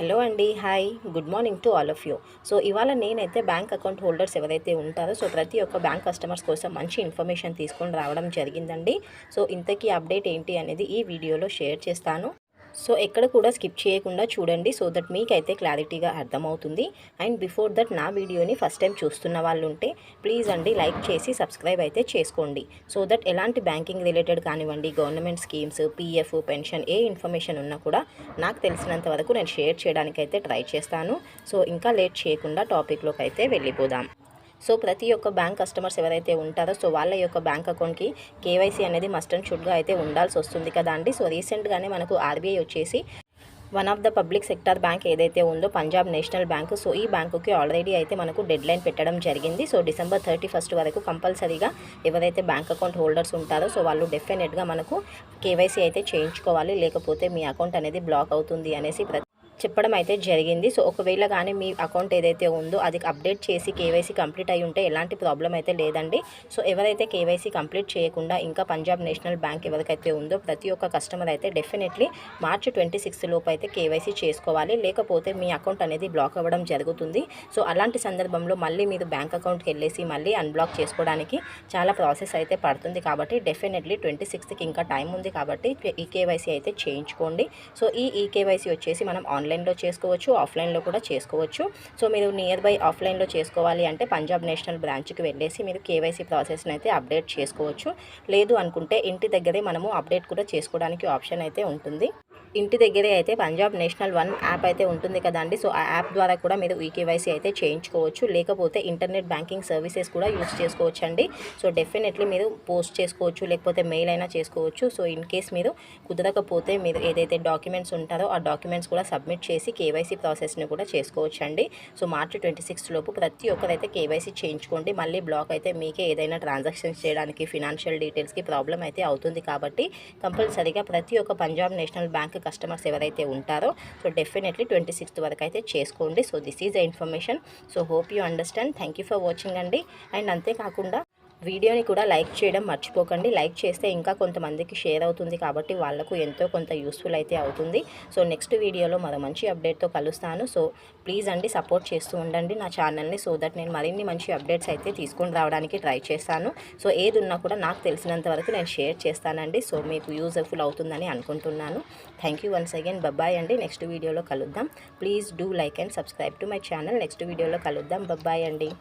Hello అండి hi good morning to all of you. So ఇవాళ నేనైతే బ్యాంక్ అకౌంట్ హోల్డర్స్ ఎవరైతే ఉంటారో సో ప్రతి ఒక్క బ్యాంక్ కస్టమర్స్ కోసం మంచి ఇన్ఫర్మేషన్ తీసుకొని రావడం జరిగిందండి. సో ఇంతకీ అప్డేట్ ఏంటి అనేది ఈ వీడియోలో షేర్ చేస్తాను. సో ఎక్కడ కూడా స్కిప్ చేయకుండా చూడండి. సో దట్ మీకైతే క్లారిటీగా అర్థమవుతుంది. అండ్ బిఫోర్ దట్ నా వీడియోని ఫస్ట్ టైం చూస్తున్న వాళ్ళు ఉంటే ప్లీజ్ అండి లైక్ చేసి సబ్స్క్రైబ్ అయితే చేసుకోండి. సో దట్ ఎలాంటి బ్యాంకింగ్ రిలేటెడ్ కానివ్వండి గవర్నమెంట్ స్కీమ్స్ పీఎఫ్ పెన్షన్ ఏ ఇన్ఫర్మేషన్ ఉన్నా కూడా నాకు తెలిసినంత వరకు నేను షేర్ చేయడానికి అయితే ట్రై చేస్తాను. సో ఇంకా లేట్ చేయకుండా టాపిక్లోకి అయితే వెళ్ళిపోదాం. సో ప్రతి ఒక్క బ్యాంక్ కస్టమర్స్ ఎవరైతే ఉంటారో సో వాళ్ళ యొక్క బ్యాంక్ అకౌంట్కి కేవైసీ అనేది మస్ట్ అండ్ షుడ్గా అయితే ఉండాల్సి వస్తుంది కదా అండి. సో రీసెంట్గానే మనకు ఆర్బీఐ వచ్చేసి one of the public sector bank ఏదైతే ఉందో పంజాబ్ నేషనల్ బ్యాంక్ సో ఈ బ్యాంకుకి ఆల్రెడీ అయితే మనకు డెడ్ లైన్ పెట్టడం జరిగింది. సో డిసెంబర్ థర్టీ ఫస్ట్ వరకు కంపల్సరీగా ఎవరైతే బ్యాంక్ అకౌంట్ హోల్డర్స్ ఉంటారో సో వాళ్ళు డెఫినెట్గా మనకు కేవైసీ అయితే చేయించుకోవాలి. లేకపోతే మీ అకౌంట్ అనేది బ్లాక్ అవుతుంది అనేసి ప్రతి చెప్పడం అయితే జరిగింది. సో ఒకవేళ కానీ మీ అకౌంట్ ఏదైతే ఉందో అది అప్డేట్ చేసి కేవైసీ కంప్లీట్ అయి ఉంటే ఎలాంటి ప్రాబ్లం అయితే లేదండి. సో ఎవరైతే కేవైసీ కంప్లీట్ చేయకుండా ఇంకా పంజాబ్ నేషనల్ బ్యాంక్ ఎవరికైతే ఉందో ప్రతి ఒక్క కస్టమర్ అయితే డెఫినెట్లీ మార్చ్ ట్వంటీ సిక్స్త్ లోపు అయితే కేవైసీ చేసుకోవాలి. లేకపోతే మీ అకౌంట్ అనేది బ్లాక్ అవ్వడం జరుగుతుంది. సో అలాంటి సందర్భంలో మళ్ళీ మీరు బ్యాంక్ అకౌంట్కి వెళ్ళేసి మళ్ళీ అన్బ్లాక్ చేసుకోవడానికి చాలా ప్రాసెస్ అయితే పడుతుంది కాబట్టి డెఫినెట్లీ ట్వంటీ సిక్స్త్కి ఇంకా టైం ఉంది కాబట్టి ఈ కేవైసీ అయితే చేయించుకోండి. సో ఈ ఈ వచ్చేసి మనం ఆన్లైన్ ఆన్లైన్లో చేసుకోవచ్చు ఆఫ్లైన్లో కూడా చేసుకోవచ్చు. సో మీరు నియర్ బై ఆఫ్లైన్లో చేసుకోవాలి అంటే పంజాబ్ నేషనల్ బ్రాంచ్కి వెళ్ళేసి మీరు కేవైసీ ప్రాసెస్ని అయితే అప్డేట్ చేసుకోవచ్చు. లేదు అనుకుంటే ఇంటి దగ్గరే మనము అప్డేట్ కూడా చేసుకోవడానికి ఆప్షన్ అయితే ఉంటుంది. ఇంటి దగ్గరే అయితే పంజాబ్ నేషనల్ వన్ యాప్ అయితే ఉంటుంది కదండి. సో ఆ యాప్ ద్వారా కూడా మీరు ఈకేవైసీ అయితే చేయించుకోవచ్చు. లేకపోతే ఇంటర్నెట్ బ్యాంకింగ్ సర్వీసెస్ కూడా యూస్ చేసుకోవచ్చు అండి సో డెఫినెట్లీ మీరు పోస్ట్ చేసుకోవచ్చు లేకపోతే మెయిల్ అయినా చేసుకోవచ్చు. సో ఇన్ కేస్ మీరు కుదరకపోతే మీరు ఏదైతే డాక్యుమెంట్స్ ఉంటారో ఆ డాక్యుమెంట్స్ కూడా సబ్మిట్ చేసి కేవైసీ ప్రాసెస్ని కూడా చేసుకోవచ్చు అండి సో మార్చి ట్వంటీ సిక్స్త్ లోపు ప్రతి ఒక్కరైతే కేవైసీ చేయించుకోండి. మళ్ళీ బ్లాక్ అయితే మీకే ఏదైనా ట్రాన్సాక్షన్స్ చేయడానికి ఫినాన్షియల్ డీటెయిల్స్కి ప్రాబ్లం అయితే అవుతుంది కాబట్టి కంపల్సరీగా ప్రతి ఒక్క పంజాబ్ నేషనల్ బ్యాంక్ కస్టమర్స్ ఎవరైతే ఉంటారో సో డెఫినెట్లీ ట్వంటీ సిక్స్త్ వరకు అయితే చేసుకోండి. So this is the information so hope you understand thank you for watching అండి. అండ్ అంతేకాకుండా వీడియోని కూడా లైక్ చేయడం మర్చిపోకండి. లైక్ చేస్తే ఇంకా కొంతమందికి షేర్ అవుతుంది కాబట్టి వాళ్ళకు ఎంతో కొంత యూస్ఫుల్ అయితే అవుతుంది. సో నెక్స్ట్ వీడియోలో మరో మంచి అప్డేట్తో కలుస్తాను. సో ప్లీజ్ అండి సపోర్ట్ చేస్తూ ఉండండి నా ఛానల్ని సో దట్ నేను మరిన్ని మంచి అప్డేట్స్ అయితే తీసుకొని రావడానికి ట్రై చేస్తాను. సో ఏది ఉన్నా కూడా నాకు తెలిసినంత వరకు నేను షేర్ చేస్తానండి. సో మీకు యూజ్ఫుల్ అవుతుందని అనుకుంటున్నాను. Thank you once again. Bye bye అండి. నెక్స్ట్ వీడియోలో కలుద్దాం. Please do like and subscribe to my channel. Next వీడియోలో కలుద్దాం. బబ్బాయ్ అండి.